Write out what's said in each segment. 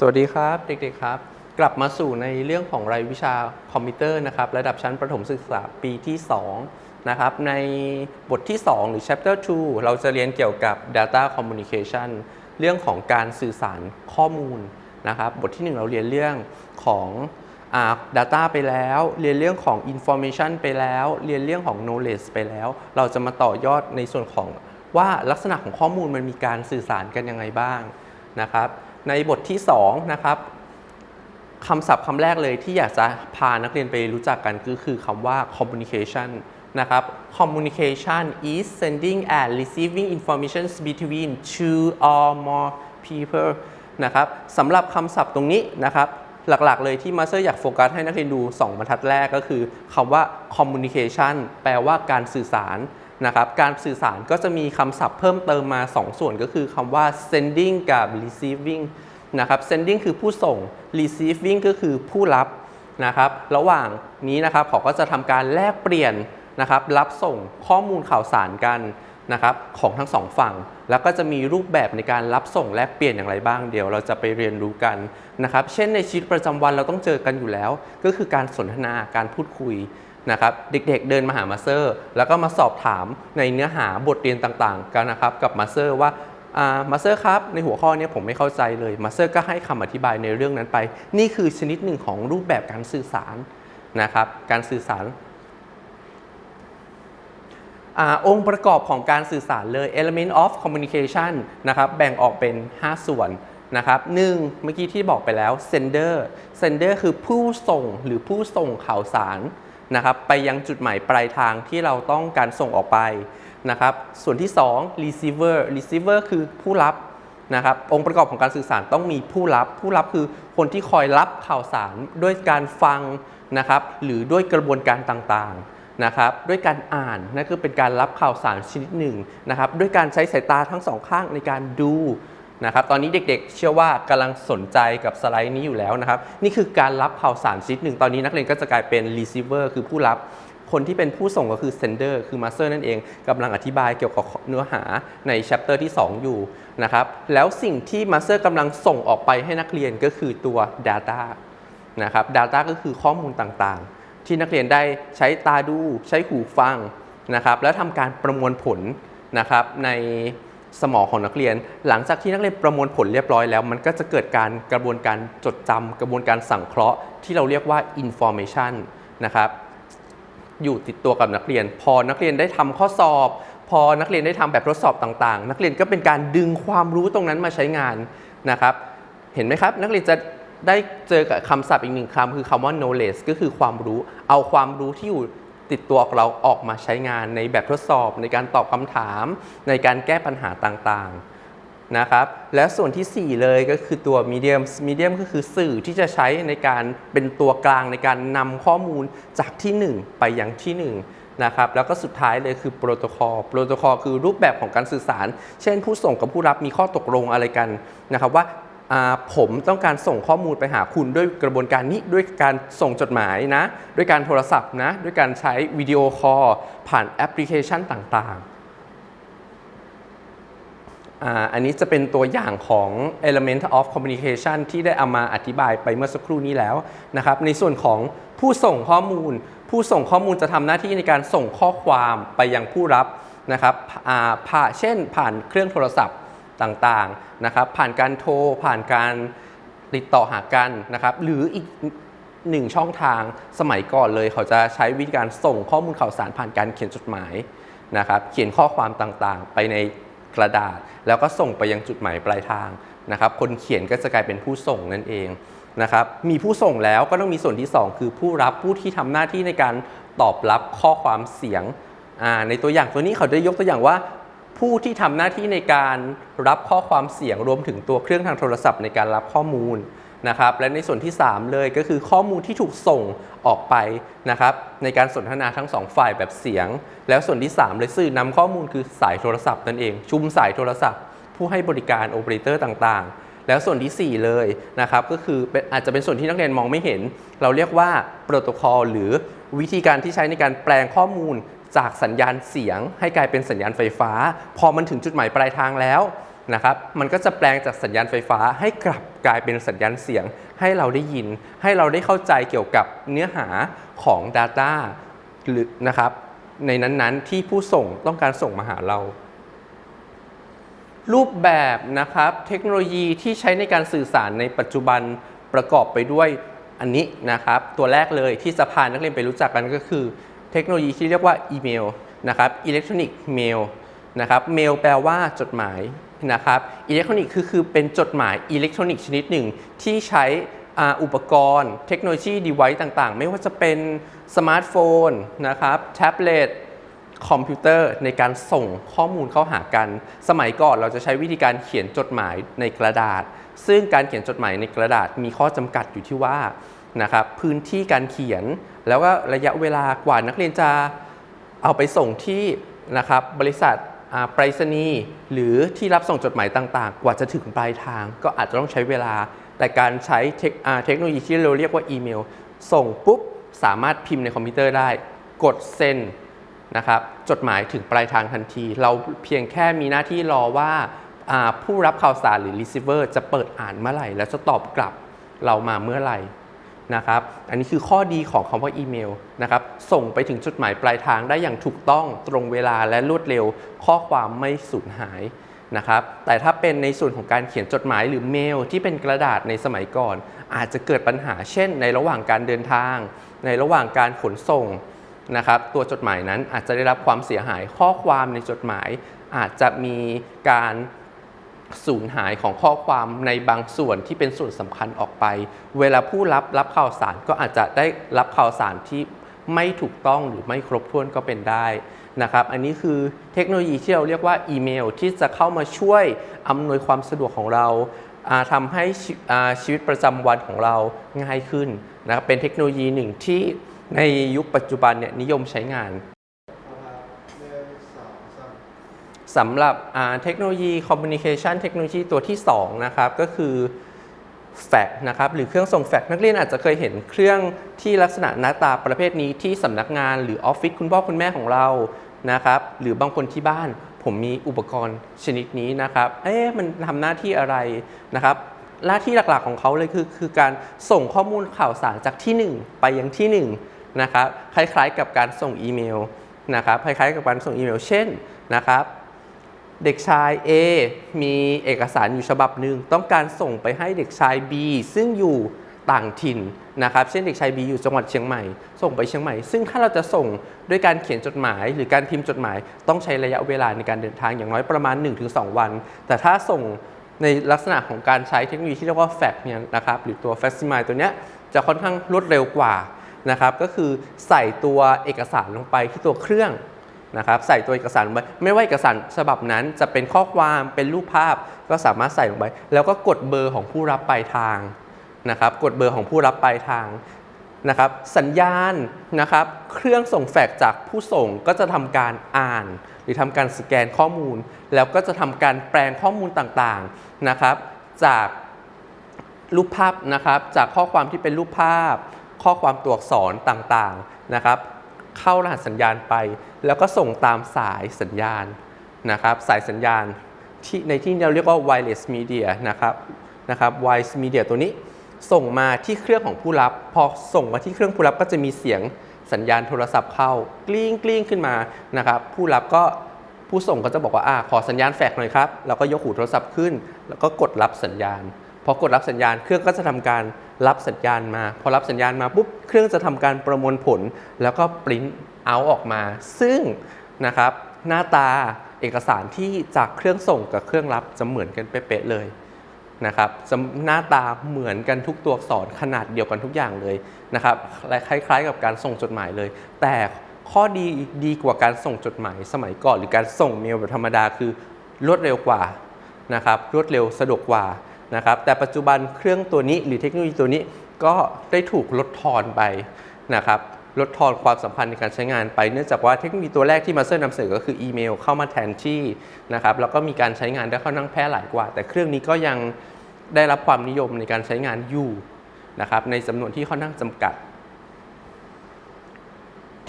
สวัสดีครับเด็กๆครับ กลับมาสู่ในเรื่องของรายวิชาคอมพิวเตอร์นะครับระดับชั้นประถมศึกษาปีที่2นะครับในบทที่ 2 หรือ chapter 2 เราจะเรียนเกี่ยวกับ data communication เรื่องของการสื่อสารข้อมูลนะครับบทที่ 1 เราเรียนเรื่องของอ่า data ไปแล้ว เรียนเรื่องของ information ไปแล้ว เรียนเรื่องของ knowledge ไปแล้ว เราจะมาต่อยอดในส่วนของว่าลักษณะของข้อมูลมันมีการสื่อสารกันยังไงบ้างนะครับ ในบทที่2นะครับคำศัพท์คำแรกเลยที่อยากจะพานักเรียนไปรู้จักกันก็คือคำว่า communication นะครับ communication is sending and receiving information between two or more people นะครับสำหรับคำศัพท์ตรงนี้นะครับหลักๆ เลยที่มาสเตอร์อยากโฟกัสให้นักเรียนดู 2 บรรทัดแรกก็คือคำว่า communication แปลว่าการสื่อสาร นะครับการสื่อสารก็จะมีคำศัพท์เพิ่มเติมมา 2 ส่วนก็คือคำว่า sending กับ receiving นะครับ sending คือผู้ส่ง receiving ก็คือผู้รับนะครับระหว่างนี้นะครับเขาก็จะทำการแลกเปลี่ยนนะครับรับส่งข้อมูลข่าวสารกันนะครับของทั้งสองฝั่ง แล้วก็จะมีรูปแบบในการรับส่งแลกเปลี่ยนอย่างไรบ้างเดี๋ยวเราจะไปเรียนรู้กันนะครับเช่นในชีวิตประจำวันเราต้องเจอกันอยู่แล้ว ก็คือการสนทนาการพูดคุย นะครับเด็กๆเดินมาหามาสเตอร์ แล้วก็มาสอบถามในเนื้อหาบทเรียนต่างๆ กันนะครับกับมาสเตอร์ว่ามาสเตอร์ครับในหัวข้อนี้ผมไม่เข้าใจเลยมาสเตอร์ก็ให้คำอธิบายในเรื่องนั้นไป นี่คือชนิดหนึ่งของรูปแบบการสื่อสารนะครับการสื่อสารอองค์ประกอบของการสื่อสารเลย element of communication นะครับแบ่งออกเป็น 5 ส่วนนะครับหนึ่งเมื่อกี้ที่บอกไปแล้ว sender sender คือผู้ส่งหรือผู้ส่งข่าวสาร นะครับไปยังจุดหมายปลายทางที่เราต้องการส่งออกไปนะครับส่วนที่ 2 receiver receiver คือผู้รับนะครับองค์ประกอบของการสื่อสารต้องมีผู้รับ ผู้รับคือคนที่คอยรับข่าวสารด้วยการฟังนะครับหรือด้วยกระบวนการต่างๆนะครับด้วยการอ่านนั่นคือเป็นการรับข่าวสารชนิดหนึ่งนะครับด้วยการใช้สายตาทั้งสองข้างในการดู นะครับตอนนี้เด็กๆ เชื่อว่ากำลังสนใจกับสไลด์นี้อยู่แล้วนะครับนี่คือการรับข่าวสารชนิดหนึ่งตอนนี้นักเรียนก็จะกลายเป็น receiver คือผู้รับคนที่เป็นผู้ส่งก็คือ sender คือ master นั่นเองกำลังอธิบายเกี่ยวกับเนื้อหาใน chapter ที่ 2 อยู่นะครับแล้วสิ่งที่ master กำลังส่งออกไปให้นักเรียนก็คือตัว data นะครับ data ก็คือข้อมูลต่างๆ ที่นักเรียนได้ใช้ตาดู ใช้หูฟังนะครับแล้วทำการประมวลผลนะครับใน สมองของนักเรียน หลังจากที่นักเรียนประมวลผลเรียบร้อยแล้ว มันก็จะเกิดการกระบวนการจดจำกระบวนการสังเคราะห์ ที่เราเรียกว่า information นะครับอยู่ติดตัวกับนักเรียน พอนักเรียนได้ทำข้อสอบ พอนักเรียนได้ทำแบบทดสอบต่างๆ นักเรียนก็เป็นการดึงความรู้ตรงนั้นมาใช้งานนะครับ เห็นไหมครับ นักเรียนจะได้เจอกับคำศัพท์อีกหนึ่งคำคือคำว่า knowledge ก็คือความรู้ เอาความรู้ที่อยู่ ติดตัวเราออกมาใช้งานในแบบทดสอบ ในการตอบคำถามในการแก้ปัญหาต่างๆนะครับ และส่วนที่ 4 เลยก็คือตัว medium medium ก็คือสื่อที่จะใช้ในการเป็นตัวกลางในการนำข้อมูลจากที่ 1 ไปยังที่ 1นะครับแล้วก็สุดท้ายเลยคือโปรโตคอลโปรโตคอลคือรูปแบบของการสื่อสาร เช่นผู้ส่งกับผู้รับมีข้อตกลงอะไรกันนะครับว่า ผมต้องการส่งข้อมูลไปหาคุณด้วยกระบวนการนี้ด้วยการส่งจดหมายนะ ด้วยการโทรศัพท์นะ ด้วยการใช้วิดีโอคอลผ่านแอปพลิเคชันต่างๆ อันนี้จะเป็นตัวอย่างของ element of communication ที่ได้เอามาอธิบายไปเมื่อสักครู่นี้แล้วนะครับ ในส่วนของผู้ส่งข้อมูล ผู้ส่งข้อมูลจะทำหน้าที่ในการส่งข้อความไปยังผู้รับนะครับอ่าผ่าเช่นผ่านเครื่องโทรศัพท์ ต่างๆนะครับผ่านการโทรผ่านการติดต่อหากันนะครับหรืออีกหนึ่งช่องทางสมัยก่อนเลย เขาจะใช้วิธีการส่งข้อมูลข่าวสารผ่านการเขียนจดหมายนะครับเขียนข้อความต่างๆ ไปในกระดาษ แล้วก็ส่งไปยังจุดหมายปลายทางนะครับคนเขียนก็จะกลายเป็นผู้ส่งนั่นเองนะครับมีผู้ส่งแล้วก็ต้องมีส่วนที่ 2 คือผู้รับผู้ที่ทำหน้าที่ในการตอบรับข้อความเสียงอ่าในตัวอย่างตัวนี้เขาได้ยกตัวอย่างว่า ผู้ที่ทำหน้าที่ในการรับข้อความเสียงรวมถึงตัวเครื่องทางโทรศัพท์ในการรับข้อมูลนะครับ และในส่วนที่ 3 เลยก็คือข้อมูลที่ถูกส่งออกไปนะครับ ในการสนทนาทั้ง 2 ฝ่ายแบบเสียง แล้วส่วนที่ 3 เลยสื่อนำข้อมูลคือสายโทรศัพท์นั่นเอง ชุมสายโทรศัพท์ ผู้ให้บริการโอเปอเรเตอร์ต่างๆ แล้วส่วนที่ 4 เลยนะครับ ก็คืออาจจะเป็นส่วนที่นักเรียนมองไม่เห็น เราเรียกว่าโปรโตคอลหรือวิธีการที่ใช้ในการแปลงข้อมูล จากสัญญาณเสียงให้กลายเป็นสัญญาณไฟฟ้า พอมันถึงจุดหมายปลายทางแล้วนะครับ มันก็จะแปลงจากสัญญาณไฟฟ้าให้กลับกลายเป็นสัญญาณเสียง ให้เราได้ยิน ให้เราได้เข้าใจเกี่ยวกับเนื้อหาของ Data หรือนะครับ ในนั้นๆที่ผู้ส่งต้องการส่งมาหาเรา รูปแบบนะครับ เทคโนโลยีที่ใช้ในการสื่อสารในปัจจุบันประกอบไปด้วยอันนี้นะครับ ตัวแรกเลยที่จะพานักเรียนไปรู้จักกันก็คือ เทคโนโลยีที่เรียกว่าอีเมลนะครับอิเล็กทรอนิกส์เมลนะครับเมลแปลว่าจดหมายนะครับอิเล็กทรอนิกส์คือคือเป็นจดหมายอิเล็กทรอนิกส์ชนิดหนึ่งที่ใช้อุปกรณ์เทคโนโลยีดีไวซ์ต่างๆ ไม่ว่าจะเป็นสมาร์ทโฟนนะครับแท็บเล็ตคอมพิวเตอร์ในการส่งข้อมูลเข้าหากัน สมัยก่อนเราจะใช้วิธีการเขียนจดหมายในกระดาษ ซึ่งการเขียนจดหมายในกระดาษมีข้อจำกัดอยู่ที่ว่า นะครับพื้นที่การเขียน แล้วก็ระยะเวลากว่านักเรียนจะเอาไปส่งที่นะครับบริษัทไปรษณีย์หรือที่รับส่งจดหมายต่างๆ กว่าจะถึงปลายทาง ก็อาจจะต้องใช้เวลา แต่การใช้เทคอ่าเทคโนโลยีที่เราเรียกว่าอีเมล ส่งปุ๊บสามารถพิมพ์ในคอมพิวเตอร์ได้ กดเซ็นนะครับจดหมายถึงปลายทางทันที เราเพียงแค่มีหน้าที่รอว่าาผู้รับข่าวสารหรือ receiver จะเปิดอ่านเมื่อไหร่ แล้วจะตอบกลับเรามาเมื่อไหร่ นะครับ อันนี้คือข้อดีของคำว่าอีเมลนะครับ ส่งไปถึงจุดหมายปลายทางได้อย่างถูกต้องตรงเวลาและรวดเร็ว ข้อความไม่สูญหายนะครับ แต่ถ้าเป็นในส่วนของการเขียนจดหมายหรือเมลที่เป็นกระดาษในสมัยก่อน อาจจะเกิดปัญหาเช่น ในระหว่างการเดินทาง ในระหว่างการขนส่งนะครับตัวจดหมายนั้นอาจจะได้รับความเสียหายข้อความในจดหมายอาจจะมีการ สูญหายของข้อความในบางส่วนที่เป็นส่วนสำคัญออกไป เวลาผู้รับรับข่าวสารก็อาจจะได้รับข่าวสารที่ไม่ถูกต้องหรือไม่ครบถ้วนก็เป็นได้นะครับ อันนี้คือเทคโนโลยีที่เราเรียกว่าอีเมลที่จะเข้ามาช่วยอำนวยความสะดวกของเราทำให้ชีอ่าชีวิตประจำวันของเราง่ายขึ้นนะครับเป็นเทคโนโลยีหนึ่งที่ในยุคปัจจุบันเนี่ยนิยมใช้งาน หนึ่งสองสาม สำหรับเทคโนโลยีคอมมิวนิเคชันเทคโนโลยีตัวที่2นะครับก็คือแฟกนะครับหรือเครื่องส่งแฟกซ์นักเรียนอาจจะเคยเห็นเครื่องที่ลักษณะหน้าตาประเภทนี้ที่สำนักงานหรือออฟฟิศคุณพ่อคุณแม่ของเรานะครับหรือบางคนที่บ้านผมมีอุปกรณ์ชนิดนี้นะครับเอ๊ะมันทำหน้าที่อะไรนะครับหน้าที่หลักๆของเขาเลยคือคือการส่งข้อมูลข่าวสารจากที่ 1 ไปยังที่1นะครับคล้ายๆกับการส่งอีเมลนะครับคล้ายๆกับการส่งอีเมล เช่นนะครับ เด็กชาย A มีเอกสารอยู่ฉบับหนึ่งต้องการส่งไปให้เด็กชาย B ซึ่งอยู่ต่างถิ่นนะครับ เช่นเด็กชาย B อยู่จังหวัดเชียงใหม่ ส่งไปเชียงใหม่ ซึ่งถ้าเราจะส่งด้วยการเขียนจดหมาย หรือการพิมพ์จดหมาย ต้องใช้ระยะเวลาในการเดินทางอย่างน้อยประมาณ 1-2 วัน แต่ถ้าส่งในลักษณะของการใช้เทคโนโลยีที่เรียกว่าแฟกเนี่ยนะครับหรือตัว f a x i m i l e ตัวเนี้ยจะค่อนข้างรวดเร็วกว่านะครับก็คือใส่ตัวเอกสารลงไปที่ตัวเครื่อง นะครับใส่ตัวเอกสารลงไปไม่ว่าเอกสารฉบับนั้นจะเป็นข้อความเป็นรูปภาพก็สามารถใส่ลงไป แล้วก็กดเบอร์ของผู้รับปลายทางนะครับกดเบอร์ของผู้รับปลายทางนะครับสัญญาณนะครับเครื่องส่งแฟกจากผู้ส่งก็จะทำการอ่าน หรือทำการสแกนข้อมูล แล้วก็จะทำการแปลงข้อมูลต่างๆนะครับ จากรูปภาพนะครับจากข้อความที่เป็นรูปภาพ ข้อความตัวอักษรต่างๆนะครับ เข้ารหัสสัญญาณไป แล้วก็ส่งตามสายสัญญาณนะครับ สายสัญญาณที่ในที่เราเรียกว่า wireless media นะครับนะครับ wireless media ตัวนี้ส่งมาที่เครื่องของผู้รับ พอส่งมาที่เครื่องผู้รับก็จะมีเสียงสัญญาณโทรศัพท์เข้ากลิ้งกลิ้งขึ้นมานะครับผู้รับก็ผู้ส่งก็จะบอกว่าอ่าขอสัญญาณแฟกซ์หน่อยครับ แล้วก็ยกหูโทรศัพท์ขึ้น แล้วก็กดรับสัญญาณ พอกดรับสัญญาณเครื่องก็จะทำการรับสัญญาณมา พอรับสัญญาณมาปุ๊บเครื่องจะทำการประมวลผล แล้วก็ปริ้นเอาออกมา ซึ่งนะครับหน้าตาเอกสารที่จากเครื่องส่งกับเครื่องรับจะเหมือนกันเป๊ะเลยนะครับหน้าตาเหมือนกันทุกตัวอักษรขนาดเดียวกันทุกอย่างเลยนะครับและคล้าย ๆ กับการส่งจดหมายเลย แต่ข้อดีดีกว่าการส่งจดหมายสมัยก่อน หรือการส่งเมลแบบธรรมดาคือรวดเร็วกว่านะครับรวดเร็วสะดวกกว่า นะครับแต่ปัจจุบันเครื่องตัวนี้หรือเทคโนโลยีตัวนี้ก็ได้ถูกลดทอนไปนะครับลดทอนความสัมพันธ์ในการใช้งานไป เนื่องจากว่าเทคโนโลยีตัวแรกที่มาเซอร์นำเสนอก็คืออีเมลเข้ามาแทนที่นะครับแล้วก็มีการใช้งานได้ค่อนข้างแพร่หลายกว่า แต่เครื่องนี้ก็ยังได้รับความนิยมในการใช้งานอยู่นะครับในจำนวนที่ค่อนข้างจำกัด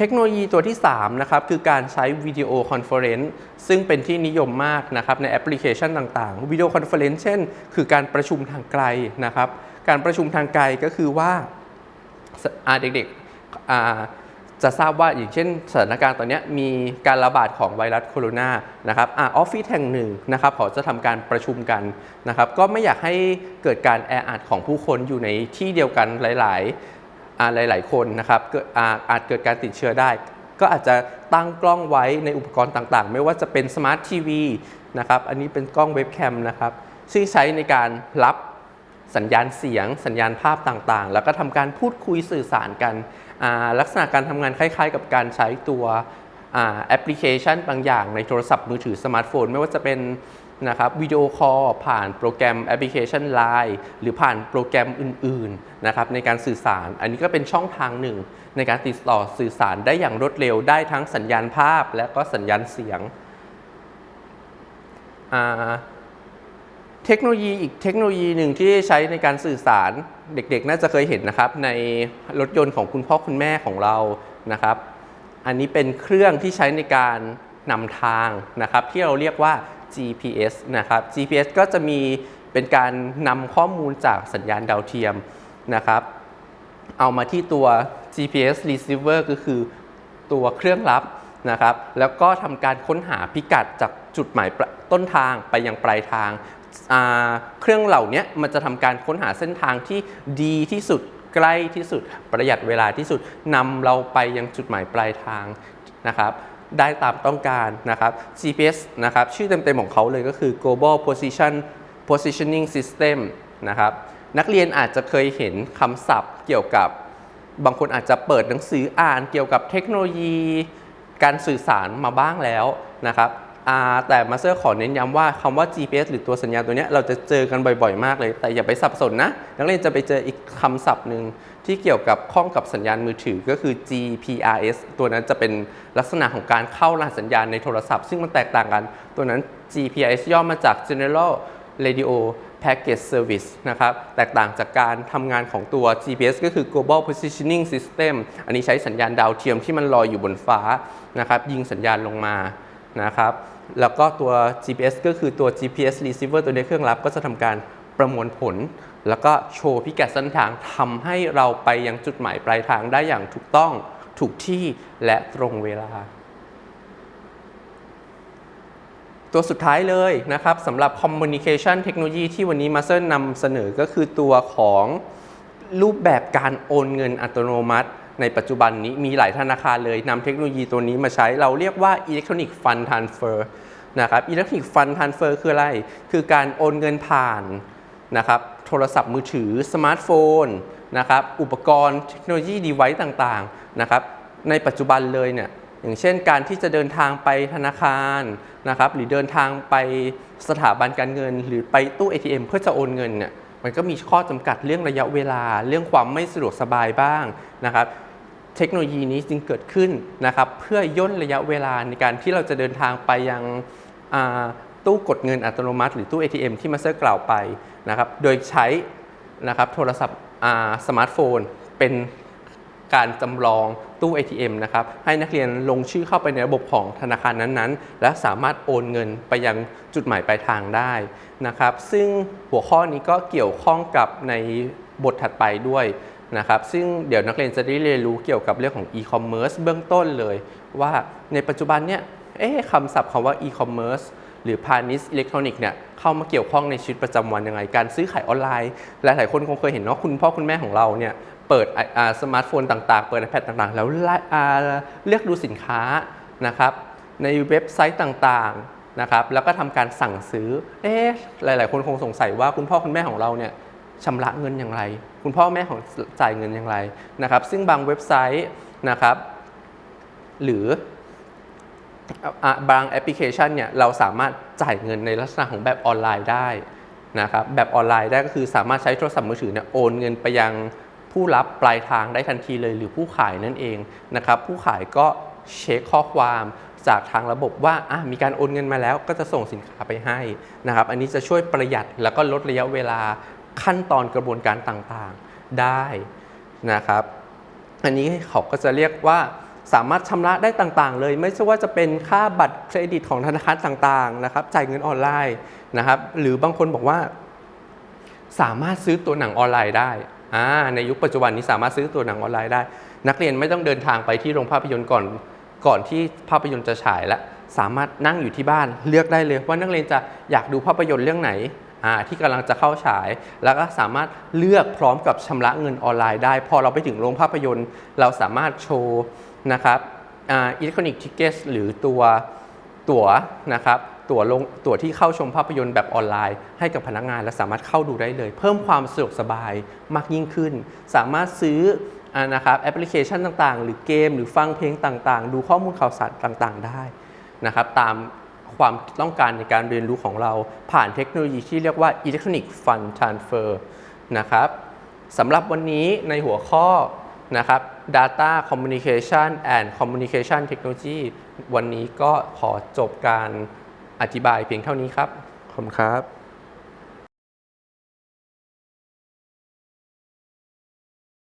เทคโนโลยีตัวที่3นะครับคือการใช้วิดีโอคอนเฟอเรนซ์ซึ่งเป็นที่นิยมมากนะครับในแอปพลิเคชันต่างๆวิดีโอคอนเฟอเรนซ์เช่น คือการประชุมทางไกลนะครับการประชุมทางไกลก็คือว่าอาเด็กๆอาจะทราบว่าอย่างเช่นสถานการณ์ตอนนี้มีการระบาดของไวรัสโคโรนานะครับออฟฟิศแห่งหนึ่งนะครับเขาจะทำการประชุมกันนะครับก็ไม่อยากให้เกิดการแออัดของผู้คนอยู่ในที่เดียวกันหลาย ๆ หลาย ๆ คนนะครับเกิดอาจเกิดการติดเชื้อได้ ก็อาจจะตั้งกล้องไว้ในอุปกรณ์ต่างๆ ไม่ว่าจะเป็นสมาร์ททีวีนะครับอันนี้เป็นกล้องเว็บแคมนะครับซึ่งใช้ในการรับสัญญาณเสียง สัญญาณภาพต่างๆ แล้วก็ทำการพูดคุยสื่อสารกัน ลักษณะการทำงานคล้ายๆ กับการใช้ตัวแอปพลิเคชันบางอย่างในโทรศัพท์มือถือสมาร์ทโฟน ไม่ว่าจะเป็น นะครับวิดีโอคอลผ่านโปรแกรมแอปพลิเคชัน Line หรือผ่านโปรแกรมอื่นๆนะครับในการสื่อสาร อันนี้ก็เป็นช่องทางหนึ่ง ในการติดต่อสื่อสารได้อย่างรวดเร็วได้ทั้งสัญญาณภาพและก็สัญญาณเสียง เทคโนโลยีอีกเทคโนโลยีหนึ่งที่ใช้ในการสื่อสารเด็กๆ น่าจะเคยเห็นนะครับในรถยนต์ของคุณพ่อคุณแม่ของเรานะครับ อันนี้เป็นเครื่องที่ใช้ในการนำทางนะครับที่เราเรียกว่า GPS นะครับ GPS ก็จะมีเป็นการนำข้อมูลจากสัญญาณดาวเทียมนะครับ เอามาที่ตัว GPS receiver ก็คือตัวเครื่องรับนะครับ แล้วก็ทำการค้นหาพิกัดจากจุดหมายต้นทางไปยังปลายทางาเครื่องเหล่านี้มันจะทำการค้นหาเส้นทางที่ดีที่สุดใกล้ที่สุดประหยัดเวลาที่สุดนำเราไปยังจุดหมายปลายทางนะครับ ได้ตามต้องการนะครับ GPS นะครับชื่อเต็มๆของเขาเลยก็คือ Global Position Positioning System นะครับนักเรียนอาจจะเคยเห็นคำศัพท์เกี่ยวกับบางคนอาจจะเปิดหนังสืออ่านเกี่ยวกับเทคโนโลยี การสื่อสารมาบ้างแล้วนะครับ แต่มาสเตอร์ขอเน้นย้ำว่าคำว่า GPS หรือตัวสัญญาณตัวนี้เราจะเจอกันบ่อยๆ มากเลย แต่อย่าไปสับสนนะ นักเรียนจะไปเจออีกคำศัพท์หนึ่งที่เกี่ยวกับข้องกับสัญญาณมือถือก็คือ GPRS ตัวนั้นจะเป็นลักษณะของการเข้ารหัสสัญญาณในโทรศัพท์ ซึ่งมันแตกต่างกัน ตัวนั้น GPRS ย่อมาจาก General Radio Package Service นะครับ แตกต่างจากการทำงานของตัว GPS ก็คือ Global Positioning System อันนี้ใช้สัญญาณดาวเทียมที่มันลอยอยู่บนฟ้านะครับ ยิงสัญญาณลงมานะครับ แล้วก็ตัว GPS ก็คือตัว GPS receiver ตัวในเครื่องรับก็จะทำการประมวลผล แล้วก็โชว์พิกัดเส้นทางทำให้เราไปยังจุดหมายปลายทางได้อย่างถูกต้องถูกที่และตรงเวลา ตัวสุดท้ายเลยนะครับสำหรับ Communication Technology ที่วันนี้มาเตอร์นำเสนอก็คือตัวของรูปแบบการโอนเงินอัตโนมัติ ในปัจจุบันนี้มีหลายธนาคารเลยนำเทคโนโลยีตัวนี้มาใช้เราเรียกว่า Electronic Fund Transfer นะครับ Electronic Fund Transfer คืออะไร คือการโอนเงินผ่านนะครับโทรศัพท์มือถือสมาร์ทโฟนนะครับอุปกรณ์เทคโนโลยีดีไวซ์ต่างๆนะครับในปัจจุบันเลยเนี่ยอย่างเช่นการที่จะเดินทางไปธนาคารนะครับหรือเดินทางไปสถาบันการเงิน หรือไปตู้ ATM เพื่อจะโอนเงินเนี่ยมันก็มีข้อจำกัดเรื่องระยะเวลา เรื่องความไม่สะดวกสบายบ้างนะครับ เทคโนโลยีนี้จึงเกิดขึ้นนะครับเพื่อย่นระยะเวลาในการที่เราจะเดินทางไปยังตู้กดเงินอัตโนมัติ หรือตู้ ATM ที่มาสเตอร์กล่าวไปนะครับโดยใช้นะครับโทรศัพท์สมาร์ทโฟน เป็นการจำลองตู้ ATM นะครับให้นักเรียนลงชื่อเข้าไปในระบบของธนาคารนั้นๆ และสามารถโอนเงินไปยังจุดหมายปลายทางได้นะครับ ซึ่งหัวข้อนี้ก็เกี่ยวข้องกับในบทถัดไปด้วย นะครับซึ่งเดี๋ยวนักเรียนจะได้เรียนรู้เกี่ยวกับเรื่องของ e-commerce เบื้องต้นเลย ว่าในปัจจุบันเนี่ยเอ๊ะคำศัพท์คำว่า e-commerce หรือพาณิชย์อิเล็กทรอนิกส์เนี่ยเข้ามาเกี่ยวข้องในชีวิตประจำวันยังไง การซื้อขายออนไลน์ หลายๆคนคงเคยเห็นเนาะคุณพ่อคุณแม่ของเราเนี่ยเปิดสมาร์ทโฟนต่างๆ เปิด iPad ต่างๆ แล้วเลือกดูสินค้านะครับในเว็บไซต์ต่างๆนะครับแล้วก็ทำการสั่งซื้อเอ๊ะหลาย ๆ คนคงสงสัยว่าคุณพ่อคุณแม่ของเราเนี่ย ชำระเงินอย่างไร คุณพ่อแม่ของจ่ายเงินอย่างไรนะครับ ซึ่งบางเว็บไซต์นะครับ หรือบางแอปพลิเคชันเนี่ยเราสามารถจ่ายเงินในลักษณะของแบบออนไลน์ได้นะครับแบบออนไลน์ได้ก็คือสามารถใช้โทรศัพท์มือถือเนี่ยโอนเงินไปยังผู้รับปลายทางได้ทันทีเลยหรือผู้ขายนั่นเองนะครับผู้ขายก็เช็คข้อความจากทางระบบว่าอะมีการโอนเงินมาแล้วก็จะส่งสินค้าไปให้นะครับอันนี้จะช่วยประหยัดแล้วก็ลดระยะเวลา ขั้นตอนกระบวนการต่างๆได้นะครับ อันนี้เขาก็จะเรียกว่าสามารถชำระได้ต่างๆ เลย ไม่ใช่ว่าจะเป็นค่าบัตรเครดิตของธนาคารต่างๆนะครับ จ่ายเงินออนไลน์นะครับ หรือบางคนบอกว่า สามารถซื้อตัวหนังออนไลน์ได้ในยุคปัจจุบันนี้สามารถซื้อตัวหนังออนไลน์ได้ นักเรียนไม่ต้องเดินทางไปที่โรงภาพยนตร์ก่อนก่อนที่ภาพยนตร์จะฉายและสามารถนั่งอยู่ที่บ้านเลือกได้เลยว่านักเรียนจะอยากดูภาพยนตร์เรื่องไหน ที่กำลังจะเข้าฉาย แล้วก็สามารถเลือกพร้อมกับชำระเงินออนไลน์ได้ พอเราไปถึงโรงภาพยนตร์ เราสามารถโชว์นะครับอิเล็กทรอนิกส์ทิเกตหรือตัวตั๋วนะครับตั๋วลงตั๋วที่เข้าชมภาพยนตร์แบบออนไลน์ ให้กับพนักงานและสามารถเข้าดูได้เลย เพิ่มความสะดวกสบายมากยิ่งขึ้น สามารถซื้ออนะครับแอปพลิเคชันต่างๆ หรือเกม หรือฟังเพลงต่างๆ ดูข้อมูลข่าวสารต่างๆ ได้นะครับตาม ความต้องการในการเรียนรู้ของเรา ผ่านเทคโนโลยีที่เรียกว่า Electronic Fund Transfer นะครับสำหรับวันนี้ในหัวข้อนะครับ Data Communication and Communication Technology วันนี้ก็ขอจบการอธิบายเพียงเท่านี้ครับ ขอบคุณครับ